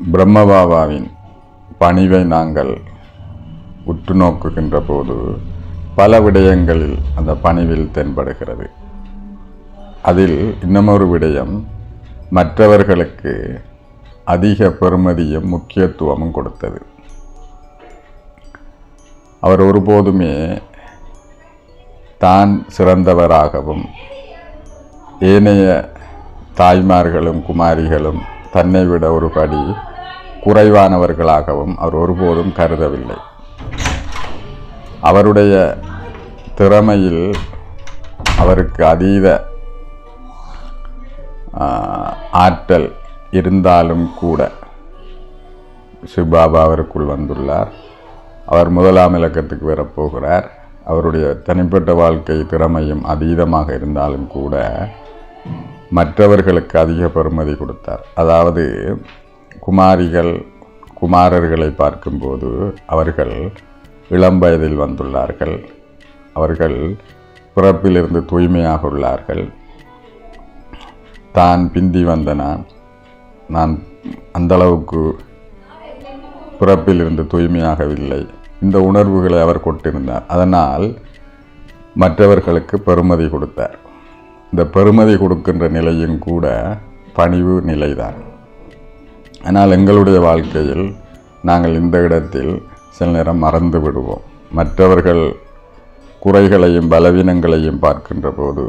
பிரம்மபாபாவின் பணிவை நாங்கள் உற்று நோக்குகின்ற போது பல விடயங்களில் அந்த பணிவில் தென்படுகிறது. அதில் இன்னமொரு விடயம் மற்றவர்களுக்கு அதிக பெறுமதியும் முக்கியத்துவமும் கொடுத்தது. அவர் ஒருபோதுமே தான் சிறந்தவராகவும் ஏனைய தாய்மார்களும் குமாரிகளும் தன்னை விட ஒரு படி குறைவானவர்களாகவும் அவர் ஒருபோதும் கருதவில்லை. அவருடைய திறமையில் அவருக்கு அதீத ஆற்றல் இருந்தாலும் கூட சிவபாபா அவருக்குள் வந்துள்ளார். அவர் முதலாம் இலக்கத்துக்கு வரப்போகிறார். அவருடைய தனிப்பட்ட வாழ்க்கை திறமையும் அதீதமாக இருந்தாலும் கூட மற்றவர்களுக்கு அதிக பெருமதி கொடுத்தார். அதாவது குமாரிகள் குமாரர்களை பார்க்கும்போது அவர்கள் இளம் வயதில் வந்துள்ளார்கள். அவர்கள் பிறப்பிலிருந்து தூய்மையாக உள்ளார்கள். தான் பிந்தி வந்தன. நான் அந்தளவுக்கு பிறப்பிலிருந்து தூய்மையாகவில்லை. இந்த உணர்வுகளை அவர் கொண்டிருந்தார் அதனால் மற்றவர்களுக்கு பெருமதி கொடுத்தார். இந்த பெறுமதி கொடுக்கின்ற நிலையும் கூட பணிவு நிலைதான். ஆனால் எங்களுடைய வாழ்க்கையில் நாங்கள் இந்த இடத்தில் சில நேரம் மறந்து விடுவோம். மற்றவர்கள் குறைகளையும் பலவீனங்களையும் பார்க்கின்ற போது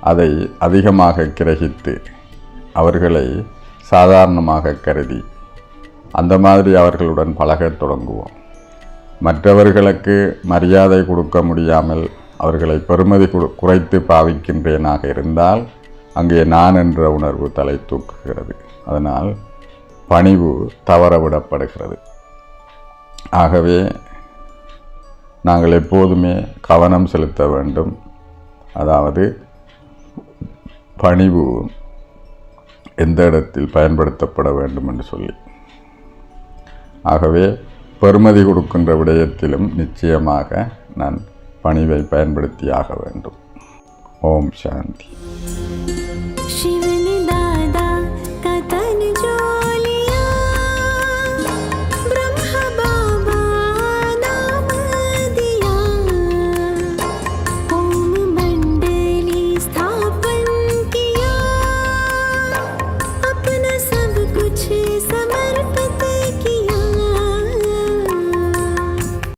அதை அதிகமாக கிரகித்து அவர்களை சாதாரணமாக கருதி அந்த மாதிரி அவர்களுடன் பழகத் தொடங்குவோம். மற்றவர்களுக்கு மரியாதை கொடுக்க முடியாமல் அவர்களை பெருமதி குறைத்து பாவிக்கின்றேனாக இருந்தால் அங்கே நான் என்ற உணர்வு தலை தூக்குகிறது. அதனால் பணிவு தவறவிடப்படுகிறது ஆகவே நாங்கள் எப்போதுமே கவனம் செலுத்த வேண்டும். அதாவது பணிவு எந்த இடத்தில் பயன்படுத்தப்பட வேண்டும் என்று சொல்லி. ஆகவே பெருமதி கொடுக்கின்ற விடயத்திலும் நிச்சயமாக நான் பணிவை பயன்படுத்தியாக வேண்டும். ஓம் சாந்தி.